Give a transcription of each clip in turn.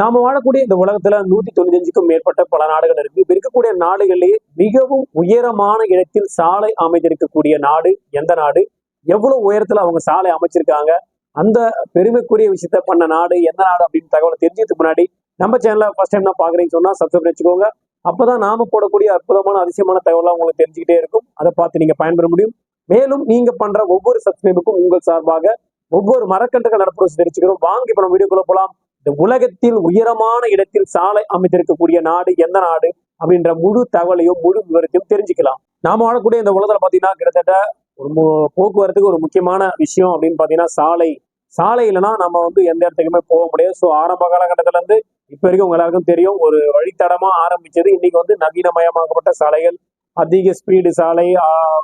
நாம வாழக்கூடிய இந்த உலகத்துல நூத்தி தொண்ணூத்தஞ்சுக்கும் மேற்பட்ட பல நாடுகள் இருக்கு. இப்ப இருக்கக்கூடிய நாடுகளிலேயே மிகவும் உயரமான இடத்தில் சாலை அமைந்திருக்கக்கூடிய நாடு எந்த நாடு? எவ்வளவு உயரத்துல அவங்க சாலை அமைச்சிருக்காங்க? அந்த பெருமைக்குரிய விஷயத்த பண்ண நாடு எந்த நாடு அப்படின்னு தகவலை தெரிஞ்சதுக்கு முன்னாடி நம்ம சேனலை ஃபர்ஸ்ட் டைம் தான் பாக்குறீங்கன்னு சொன்னா சப்ஸ்கிரைப் வச்சுக்கோங்க அப்பதான் நாம போடக்கூடிய அற்புதமான அதிசயமான தகவலாம் உங்களுக்கு தெரிஞ்சுக்கிட்டே இருக்கும். அதை பார்த்து நீங்க பயன்பெற முடியும். மேலும் நீங்க பண்ற ஒவ்வொரு சப்ஸ்கிரைபுக்கும் உங்கள் சார்பாக ஒவ்வொரு மரக்கன்றுகள் நடப்பு தெரிஞ்சுக்கிறோம். வாங்க இப்ப நம்ம வீடியோக்குள்ள போலாம். இந்த உலகத்தில் உயரமான இடத்தில் சாலை அமைத்திருக்கக்கூடிய நாடு எந்த நாடு அப்படின்ற முழு தகவலையும் முழு விவரத்தையும் தெரிஞ்சுக்கலாம். நாம வாழக்கூடிய இந்த உலகத்துல பாத்தீங்கன்னா கிட்டத்தட்ட ஒரு போக்குவரத்துக்கு ஒரு முக்கியமான விஷயம் அப்படின்னு பாத்தீங்கன்னா சாலை. சாலை இல்லைன்னா நம்ம வந்து எந்த இடத்துக்குமே போக முடியாது. ஸோ ஆரம்ப காலகட்டத்துல இருந்து இப்ப வரைக்கும் உங்க எல்லாருக்கும் தெரியும் ஒரு வழித்தடமா ஆரம்பிச்சது இன்னைக்கு வந்து நவீனமயமாக்கப்பட்ட சாலைகள். அதிக ஸ்பீடு சாலை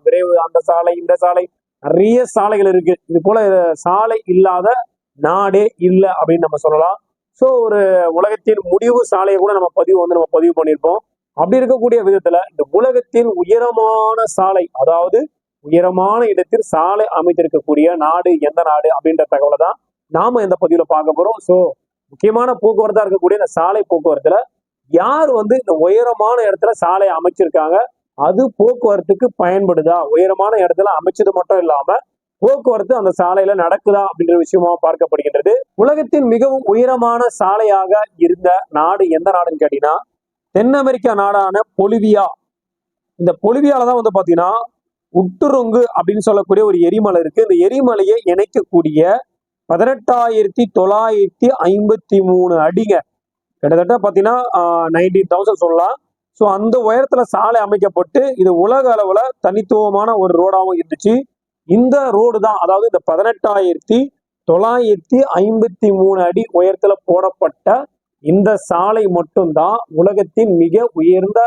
விரைவு அந்த சாலை இந்த சாலை நிறைய சாலைகள் இருக்கு. இது போல சாலை இல்லாத நாடே இல்லை அப்படின்னு நம்ம சொல்லலாம். ஸோ ஒரு உலகத்தின் முடிவு சாலையை கூட நம்ம பதிவு வந்து நம்ம பதிவு பண்ணியிருப்போம். அப்படி இருக்கக்கூடிய விதத்துல இந்த உலகத்தின் உயரமான சாலை அதாவது உயரமான இடத்தில் சாலை அமைத்திருக்கக்கூடிய நாடு எந்த நாடு அப்படின்ற தகவலை தான் நாம இந்த பதிவுல பார்க்க போறோம். ஸோ முக்கியமான போக்குவரத்தா இருக்கக்கூடிய இந்த சாலை போக்குவரத்துல யார் வந்து இந்த உயரமான இடத்துல சாலை அமைச்சிருக்காங்க? அது போக்குவரத்துக்கு பயன்படுதா? உயரமான இடத்துல அமைச்சது மட்டும் இல்லாம போக்குவரத்து அந்த சாலையில நடக்குதா அப்படின்ற விஷயமா பார்க்கப்படுகின்றது. உலகத்தின் மிகவும் உயரமான சாலையாக இருந்த நாடு எந்த நாடுன்னு கேட்டீங்கன்னா தென் அமெரிக்கா நாடான பொலிவியா. இந்த பொலிவியால தான் வந்து பாத்தீங்கன்னா உட்டுருங்கு அப்படின்னு சொல்லக்கூடிய ஒரு எரிமலை இருக்கு. இந்த எரிமலையை இணைக்கக்கூடிய பதினெட்டாயிரத்தி தொள்ளாயிரத்தி ஐம்பத்தி மூணு அடிங்க. கிட்டத்தட்ட பார்த்தீங்கன்னா நைன்டீன் தௌசண்ட் சொல்லலாம். ஸோ அந்த உயரத்துல சாலை அமைக்கப்பட்டு இது உலக அளவுல தனித்துவமான ஒரு ரோடாகவும் இருந்துச்சு. இந்த ரோடு தான் அதாவது இந்த பதினெட்டாயிரத்தி தொள்ளாயிரத்தி ஐம்பத்தி மூணு அடி உயரத்துல போடப்பட்ட இந்த சாலை மட்டும்தான் உலகத்தின் மிக உயர்ந்த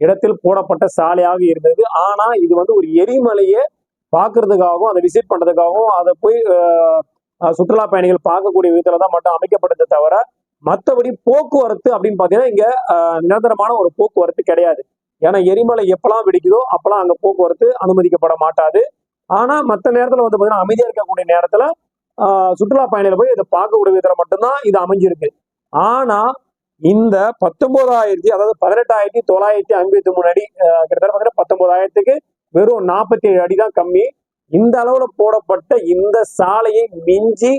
இடத்தில் போடப்பட்ட சாலையாக இருந்தது. ஆனா இது வந்து ஒரு எரிமலையை பார்க்கறதுக்காகவும் அதை விசிட் பண்றதுக்காகவும் அதை போய் சுற்றுலா பயணிகள் பார்க்கக்கூடிய விதத்துல தான் மட்டும் அமைக்கப்பட்டதை தவிர மற்றபடி போக்குவரத்து அப்படின்னு பார்த்தீங்கன்னா இங்க நிரந்தரமான ஒரு போக்குவரத்து கிடையாது. ஏன்னா எரிமலை எப்பெல்லாம் வெடிக்குதோ அப்பெல்லாம் அங்க போக்குவரத்து அனுமதிக்கப்பட மாட்டாது. ஆனால் மற்ற நேரத்தில் வந்து பார்த்தீங்கன்னா அமைதியாக இருக்கக்கூடிய நேரத்தில் சுற்றுலா பயணிகள் போய் இதை பார்க்கக்கூடிய விதத்தில் மட்டும்தான் இது அமைஞ்சிருக்கு. ஆனால் இந்த பத்தொன்பதாயிரத்தி அதாவது பதினெட்டாயிரத்தி தொள்ளாயிரத்தி ஐம்பத்தி மூணு அடி கிட்டத்தட்ட பார்த்தீங்கன்னா பத்தொன்பதாயிரத்துக்கு வெறும் நாற்பத்தி ஏழு அடி தான் கம்மி. இந்த அளவுல போடப்பட்ட இந்த சாலையை மிஞ்சி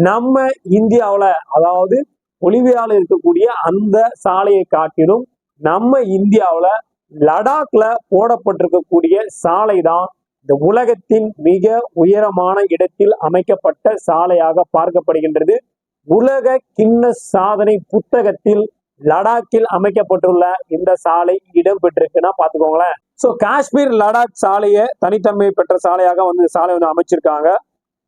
நம்ம இந்தியாவில் அதாவது ஒலிவியாவில் இருக்கக்கூடிய அந்த சாலையை காட்டிலும் நம்ம இந்தியாவில் லடாக்ல போடப்பட்டிருக்கக்கூடிய சாலை தான் இந்த உலகத்தின் மிக உயரமான இடத்தில் அமைக்கப்பட்ட சாலையாக பார்க்கப்படுகின்றது. உலக கிண்ண சாதனை புத்தகத்தில் லடாக்கில் அமைக்கப்பட்டுள்ள இந்த சாலை இடம்பெற்றிருக்குன்னா பாத்துக்கோங்களேன் சோ காஷ்மீர் லடாக் சாலையை தனித்தன்மை பெற்ற சாலையாக வந்து சாலை வந்து அமைச்சிருக்காங்க.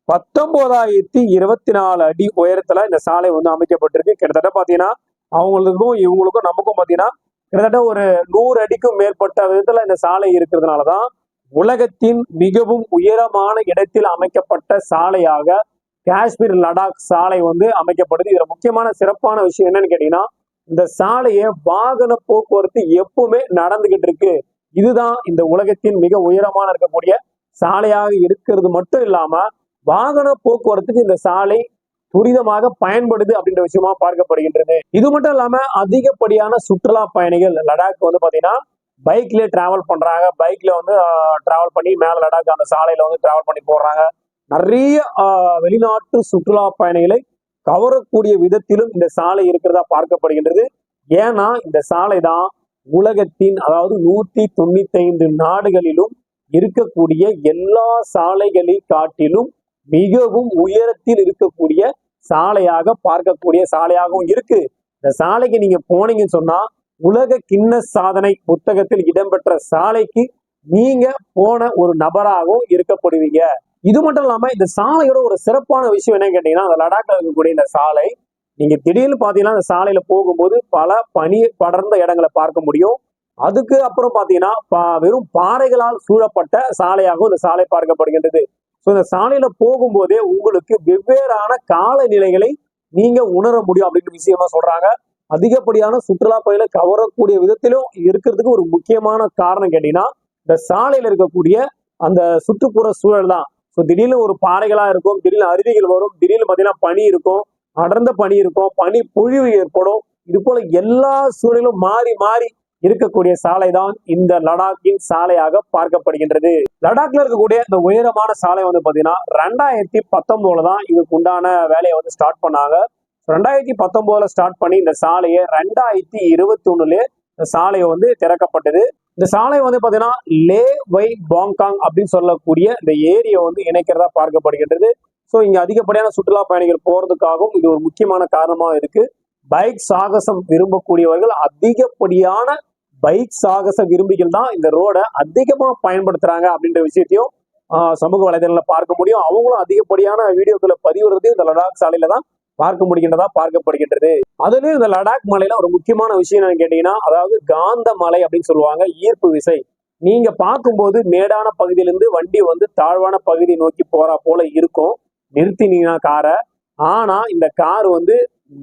பத்தொன்பதாயிரத்தி இருபத்தி நாலு அடி உயரத்துல இந்த சாலை வந்து அமைக்கப்பட்டிருக்கு. கிட்டத்தட்ட பாத்தீங்கன்னா அவங்களுக்கும் இவங்களுக்கும் நமக்கும் பாத்தீங்கன்னா கிட்டத்தட்ட ஒரு நூறு அடிக்கும் மேற்பட்ட விதத்துல இந்த சாலை இருக்கிறதுனாலதான் உலகத்தின் மிகவும் உயரமான இடத்தில் அமைக்கப்பட்ட சாலையாக காஷ்மீர் லடாக் சாலை வந்து அமைக்கப்படுது. இதுல முக்கியமான சிறப்பான விஷயம் என்னன்னு கேட்டீங்கன்னா இந்த சாலையை வாகன போக்குவரத்து எப்பவுமே நடந்துகிட்டு இருக்கு. இதுதான் இந்த உலகத்தின் மிக உயரமான இருக்கக்கூடிய சாலையாக இருக்கிறது மட்டும் இல்லாம வாகன போக்குவரத்துக்கு இந்த சாலை துரிதமாக பயன்படுது அப்படின்ற விஷயமா பார்க்கப்படுகின்றது. இது மட்டும் இல்லாம அதிகப்படியான சுற்றுலா பயணிகள் லடாக் வந்து பாத்தீங்கன்னா பைக்லேயே டிராவல் பண்றாங்க. பைக்ல வந்து டிராவல் பண்ணி மேல லடாக் அந்த சாலையில வந்து டிராவல் பண்ணி போடுறாங்க நிறைய வெளிநாட்டு சுற்றுலா பயணிகளை கவரக்கூடிய விதத்திலும் இந்த சாலை இருக்கிறதா பார்க்கப்படுகின்றது. ஏன்னா இந்த சாலை தான் உலகத்தின் அதாவது நூத்தி தொண்ணூத்தி ஐந்து நாடுகளிலும் இருக்கக்கூடிய எல்லா சாலைகளை காட்டிலும் மிகவும் உயரத்தில் இருக்கக்கூடிய சாலையாக பார்க்கக்கூடிய சாலையாகவும் இருக்கு. இந்த சாலைக்கு நீங்க போனீங்கன்னு சொன்னா உலக கிண்ண சாதனை புத்தகத்தில் இடம்பெற்ற சாலைக்கு நீங்க போன ஒரு நபராகவும் இருக்கப்படுவீங்க. இது மட்டும் இல்லாம இந்த சாலையோட ஒரு சிறப்பான விஷயம் என்னன்னு கேட்டீங்கன்னா அந்த லடாக்ல இருக்கக்கூடிய இந்த சாலை நீங்க திடீர்னு பாத்தீங்கன்னா அந்த சாலையில போகும்போது பல பனி படர்ந்த இடங்களை பார்க்க முடியும். அதுக்கு அப்புறம் பாத்தீங்கன்னா பா- வெறும் பாறைகளால் சூழப்பட்ட சாலையாகவும் இந்த சாலை பார்க்கப்படுகின்றது. ஸோ இந்த சாலையில போகும்போதே உங்களுக்கு வெவ்வேறான காலநிலைகளை நீங்க உணர முடியும் அப்படின்ற விஷயமா சொல்றாங்க. அதிகப்படியான சுற்றுலா பயணிகளை கவரக்கூடிய விதத்திலும் இருக்கிறதுக்கு ஒரு முக்கியமான காரணம் கேட்டீங்கன்னா இந்த சாலையில இருக்கக்கூடிய அந்த சுற்றுப்புற சூழல் தான். ஸோ திடீர்னு ஒரு பாறைகளா இருக்கும் திடீர்னு அருவிகள் வரும் திடீர்னு பார்த்தீங்கன்னா பனி இருக்கும் அடர்ந்த பனி இருக்கும் பனி பொழிவு ஏற்படும். இது போல எல்லா சூழலும் மாறி மாறி இருக்கக்கூடிய சாலை தான் இந்த லடாக்கின் சாலையாக பார்க்கப்படுகின்றது. லடாக்ல இருக்கக்கூடிய இந்த உயரமான சாலை வந்து பாத்தீங்கன்னா ரெண்டாயிரத்தி பத்தொன்பதுல தான் இதுக்கு உண்டான வேலையை வந்து ஸ்டார்ட் பண்ணாங்க. ரெண்டாயிரத்தி பத்தொன்பதுல ஸ்டார்ட் பண்ணி இந்த சாலையை ரெண்டாயிரத்தி இருபத்தி ஒண்ணுல இந்த சாலையை வந்து திறக்கப்பட்டது. இந்த சாலை வந்து பாத்தீங்கன்னா லே வை பாங்காங் அப்படின்னு சொல்லக்கூடிய இந்த ஏரியை வந்து இணைக்கிறதா பார்க்கப்படுகின்றது. ஸோ இங்க அதிகப்படியான சுற்றுலா பயணிகள் போறதுக்காகவும் இது ஒரு முக்கியமான காரணமா இருக்கு. பைக் சாகசம் விரும்பக்கூடியவர்கள் அதிகப்படியான பைக் சாகசம் விரும்பிகள் தான் இந்த ரோடை அதிகமா பயன்படுத்துறாங்க அப்படின்ற விஷயத்தையும் ஆஹ், சமூக வலைதளங்களில் பார்க்க முடியும். அவங்களும் அதிகப்படியான வீடியோக்களை பதிவிடுறதையும் இந்த லடாக் சாலையில தான் பார்க்க முடிகின்றதா பார்க்கப்படுகின்றது. அதுலயும் இந்த லடாக் மலையில ஒரு முக்கியமான விஷயம் என்னன்னு கேட்டீங்கன்னா அதாவது காந்த மலை அப்படின்னு சொல்லுவாங்க ஈர்ப்பு விசை. நீங்க பார்க்கும்போது மேடான பகுதியிலிருந்து வண்டி வந்து தாழ்வான பகுதி நோக்கி போறா போல இருக்கும். நிறுத்தினீங்கன்னா காரை. ஆனா இந்த கார் வந்து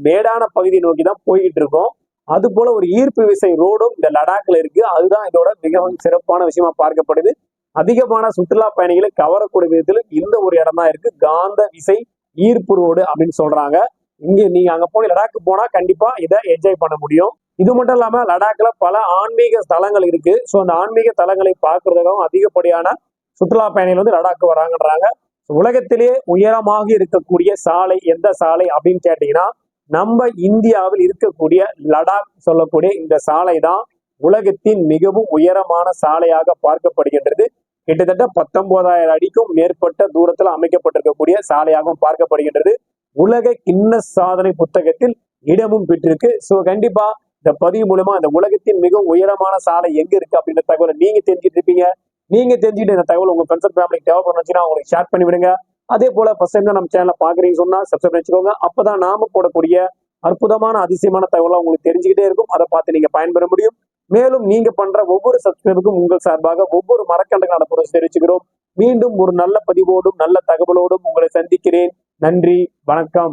மேடான பகுதி நோக்கி தான் போய்கிட்டு இருக்கும். அது போல ஒரு ஈர்ப்பு விசை ரோடும் இந்த லடாக்ல இருக்கு. அதுதான் இதோட மிகவும் சிறப்பான விஷயமா பார்க்கப்படுது. அதிகமான சுற்றுலா பயணிகளை கவரக்கூடிய விதத்திலும் இந்த ஒரு இடம் தான் இருக்கு. காந்த விசை ஈர்ப்பு ரோடு அப்படின்னு சொல்றாங்க. இங்க நீங்க அங்க போய் லடாக்கு போனா கண்டிப்பா இதை என்ஜாய் பண்ண முடியும். இது மட்டும் இல்லாம லடாக்ல பல ஆன்மீக ஸ்தலங்கள் இருக்கு. ஸோ அந்த ஆன்மீக தலங்களை பார்க்கறதுக்காகவும் அதிகப்படியான சுற்றுலா பயணிகள் வந்து லடாக்கு வராங்கன்றாங்க. உலகத்திலேயே உயரமாக இருக்கக்கூடிய சாலை எந்த சாலை அப்படின்னு கேட்டீங்கன்னா நம்ம இந்தியாவில் இருக்கக்கூடிய லடாக் சொல்லக்கூடிய இந்த சாலை தான் உலகத்தின் மிகவும் உயரமான சாலையாக பார்க்கப்படுகின்றது. கிட்டத்தட்ட பத்தொன்பதாயிரம் அடிக்கும் மேற்பட்ட தூரத்தில் அமைக்கப்பட்டிருக்கக்கூடிய சாலையாகவும் பார்க்கப்படுகின்றது. உலக கிண்ண சாதனை புத்தகத்தில் இடமும் பெற்றிருக்கு. ஸோ கண்டிப்பா இந்த பதிவு மூலமா இந்த உலகத்தின் மிகவும் உயரமான சாலை எங்க இருக்கு அப்படின்ற தகவலை நீங்க தெரிஞ்சுட்டு இருப்பீங்க. நீங்க தெரிஞ்சுட்டு இந்த தகவல் உங்க ஃப்ரெண்ட்ஸ் ஃபேமிலிக்கு தேவைப்படுச்சுன்னா உங்களுக்கு ஷேர் பண்ணி விடுங்க. அதே போல ஃபர்ஸ்ட் டைம் தான் நம்ம சேனலை பாக்குறீங்க சொன்னா சப்ஸ்கிரைப் வச்சுக்கோங்க. அப்பதான் நாம போடக்கூடிய அற்புதமான அதிசயமான தகவலாம் உங்களுக்கு தெரிஞ்சுக்கிட்டே இருக்கும். அதை பார்த்து நீங்க பயன்பெற முடியும். மேலும் நீங்க பண்ற ஒவ்வொரு சப்ஸ்கிரைபுக்கும் உங்கள் சார்பாக ஒவ்வொரு மரக்கண்டுக்கான பொருள் தெரிவிச்சுக்கிறோம். மீண்டும் ஒரு நல்ல பதிவோடும் நல்ல தகவலோடும் உங்களை சந்திக்கிறேன். நன்றி வணக்கம்.